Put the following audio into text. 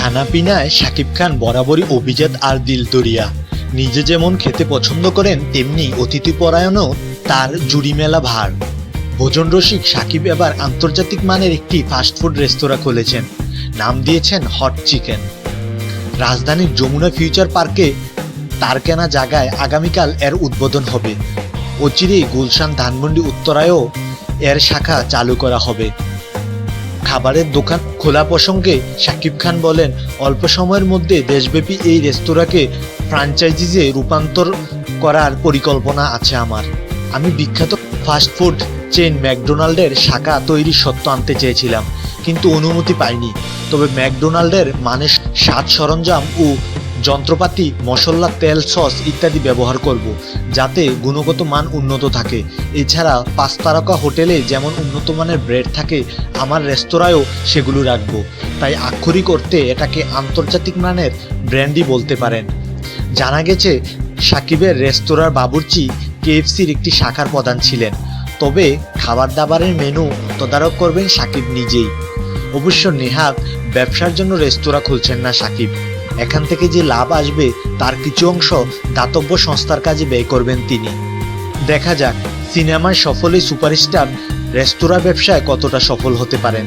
খানাপিনায় শাকিব খান বরাবরই অভিজাত আর দিলদরিয়া। নিজে যেমন খেতে পছন্দ করেন, তেমনি অতিথি পরায়ণও তার জুড়ি মেলা ভার। ভোজন রসিক সাকিব এবার আন্তর্জাতিক মানের একটি ফাস্টফুড রেস্তোরাঁ খুলেছেন। নাম দিয়েছেন হট চিকেন রাজধানীর যমুনা ফিউচার পার্কে তার কেনা জায়গায় আগামীকাল এর উদ্বোধন হবে। অচিরেই গুলশান, ধানমন্ডি, উত্তরায়ও এর শাখা চালু করা হবে। খাবারের দোকান খোলা প্রসঙ্গে শাকিব খান বলেন, অল্প সময়ের মধ্যে দেশব্যাপী এই রেস্তোরাঁকে ফ্রাঞ্চাইজিজে রূপান্তর করার পরিকল্পনা আছে আমার। আমি বিখ্যাত ফাস্টফুড চেন ম্যাকডোনাল্ডের শাখা তৈরির সত্ত্ব আনতে চেয়েছিলাম, কিন্তু অনুমতি পাইনি। তবে ম্যাকডোনাল্ডের মানের স্বাদ সরঞ্জাম ও যন্ত্রপাতি, মশলা, তেল, সস ইত্যাদি ব্যবহার করব, যাতে গুণগত মান উন্নত থাকে। এছাড়া পাঁচ তারকা হোটেলে যেমন উন্নত মানের ব্রেড থাকে, আমার রেস্তোরাঁয়ও সেগুলো রাখব। তাই আক্ষরিক করতে এটাকে আন্তর্জাতিক মানের ব্র্যান্ডই বলতে পারেন। জানা গেছে, সাকিবের রেস্তোরাঁর বাবুর্চি কেএফসির একটি শাখার প্রধান ছিলেন। তবে খাবার দাবারের মেনু তদারক করবেন সাকিব নিজেই। অবশ্য নেহাত ব্যবসার জন্য রেস্তোরাঁ খুলছেন না সাকিব। এখান থেকে যে লাভ আসবে, তার কিছু অংশ দাতব্য সংস্থার কাজে ব্যয় করবেন তিনি। দেখা যাক, সিনেমায় সফল এই সুপারস্টার রেস্তোরাঁ ব্যবসায় কতটা সফল হতে পারেন।